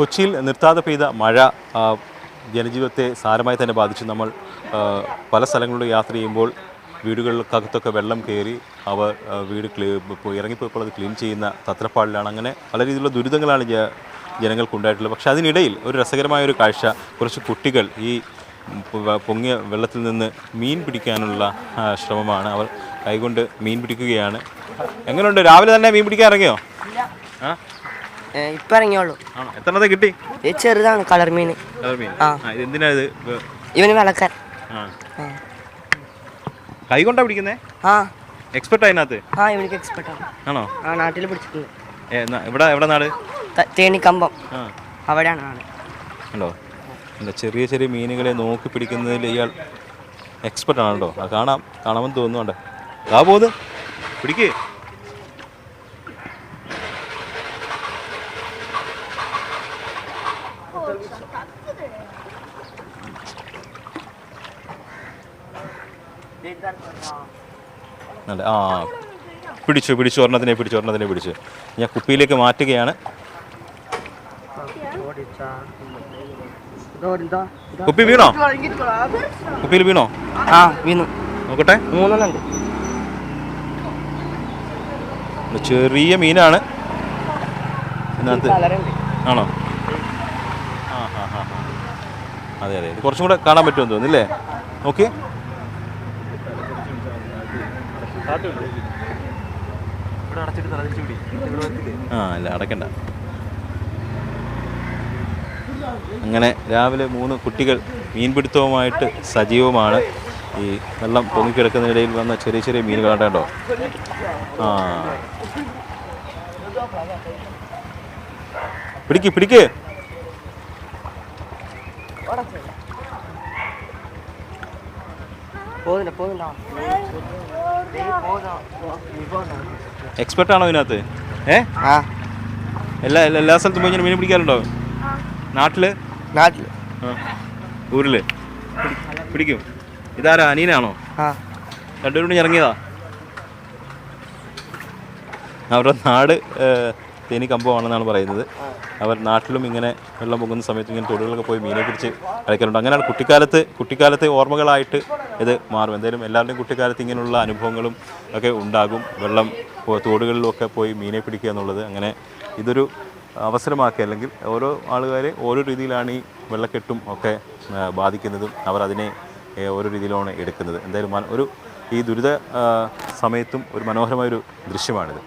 കൊച്ചിയിൽ നിർത്താതെ പെയ്ത മഴ ജനജീവിതത്തെ സാരമായി തന്നെ ബാധിച്ചു. നമ്മൾ പല സ്ഥലങ്ങളിലും യാത്ര ചെയ്യുമ്പോൾ വീടുകൾക്കകത്തൊക്കെ വെള്ളം കയറി അവർ വീട് ക്ലീ ഇറങ്ങിപ്പോയപ്പോൾ അത് ക്ലീൻ ചെയ്യുന്ന തത്രപ്പാടിലാണ്. അങ്ങനെ പല രീതിയിലുള്ള ദുരിതങ്ങളാണ് ജനങ്ങൾക്കുണ്ടായിട്ടുള്ളത്. പക്ഷേ അതിനിടയിൽ ഒരു രസകരമായ ഒരു കാഴ്ച കുറച്ച് കുട്ടികൾ ഈ പൊങ്ങിയ വെള്ളത്തിൽ നിന്ന് മീൻ പിടിക്കാനുള്ള ശ്രമമാണ്. അവർ കൈകൊണ്ട് മീൻ പിടിക്കുകയാണ്. എങ്ങനെയുണ്ട് രാവിലെ തന്നെ മീൻ പിടിക്കാൻ ഇറങ്ങിയോ? ആ? ഇപ്പൊ ഇറങ്ങിയുള്ളൂ. എത്രണ്ണത്തെ കിട്ടി? ഇത് ചെറുതാണ് കളർ മീൻ. ഇവന് വിളക്കാൻ. കൈ കൊണ്ടാ പിടിക്കുന്നേ? ആ. എക്സ്പെർട്ട് അതിനകത്ത് ആ ഇവനിക്ക് എക്സ്പെർട്ട് ആണോ. ആ നാട്ടിൽ പിടിച്ചിട്ടുണ്ട്. എന്നാ- എവിടെ നാട്? തേണിക്കമ്പം അവിടെയാണ് നാട്. ഉണ്ടോ? അല്ല ചെറിയ ചെറിയ മീനുകളെ നോക്കി പിടിക്കുന്നതിൽ ഇയാൾ എക്സ്പെർട്ട് ആണല്ലോ അത് കാണാം കാണാമെന്ന് തോന്നുന്നുണ്ട്. ആ പോകുന്നു പിടിക്ക്. അല്ല ആ പിടിച്ചു പിടിച്ചു ഒരെണ്ണത്തിനെ പിടിച്ചു ഒരെണ്ണത്തിനെ പിടിച്ചു. ഞാൻ കുപ്പിയിലേക്ക് മാറ്റുകയാണ്. കുപ്പി വീണോ? കുപ്പിയിൽ വീണോ? ആ വീണു. നോക്കട്ടെ. മൂന്നെണ്ണം ഉണ്ട്. ചെറിയ മീനാണ്. ആണോ ആ ആ ആ ആ. അതെ അതെ. കുറച്ചും കൂടെ കാണാൻ പറ്റുമെന്ന് തോന്നുന്നില്ലേ ഓക്കെ ആ അല്ല അടക്കണ്ട. അങ്ങനെ രാവിലെ മൂന്ന് കുട്ടികൾ മീൻപിടുത്തവുമായിട്ട് സജീവമാണ്. ഈ വെള്ളം പൊങ്ങിക്കിടക്കുന്നതിനിടയിൽ വന്ന ചെറിയ ചെറിയ മീൻ കേട്ടോ. ആ. പിടിക്ക് പിടിക്ക്. പോകുന്നില്ല പോകുന്നില്ല എക്സ്പെർട്ട് ആണോ ഇതിനകത്ത്? ഏ? ആ. എല്ലാ എല്ലാ- എല്ലാ സ്ഥലത്തും പോയി മീൻ പിടിക്കാറുണ്ടോ? നാട്ടിൽ? നാട്ടിൽ. ഊരിൽ? പിടിക്കും. ഇതാരാ? അനീനാണോ ആ. രണ്ടുപേരും കൂടി ഇറങ്ങിയതാ? അവരുടെ നാട് തേനി കമ്പമാണെന്നാണ് പറയുന്നത്. അവർ നാട്ടിലും ഇങ്ങനെ വെള്ളം പൊങ്ങുന്ന സമയത്ത് ഇങ്ങനെ തൊഴിലുകളൊക്കെ പോയി മീനെ പിടിച്ച് കളിക്കാറുണ്ട് അങ്ങനെയാണ് കുട്ടിക്കാലത്ത് കുട്ടിക്കാലത്തെ ഓർമ്മകളായിട്ട് ഇത് മാറും. എന്തായാലും എല്ലാവരുടെയും കുട്ടിക്കാലത്ത് ഇങ്ങനെയുള്ള അനുഭവങ്ങളും ഒക്കെ ഉണ്ടാകും. വെള്ളം തോടുകളിലൊക്കെ പോയി മീനെ പിടിക്കുക എന്നുള്ളത് അങ്ങനെ ഇതൊരു അവസരമാക്കി അല്ലെങ്കിൽ ഓരോ ആളുകാരെ ഓരോ രീതിയിലാണ് ഈ വെള്ളക്കെട്ടും ഒക്കെ ബാധിക്കുന്നതും അവർ അതിനെ ഓരോ രീതിയിലാണ് എടുക്കുന്നത്. എന്തായാലും ഒരു ഈ ദുരിത സമയത്തും ഒരു മനോഹരമായൊരു ദൃശ്യമാണിത്.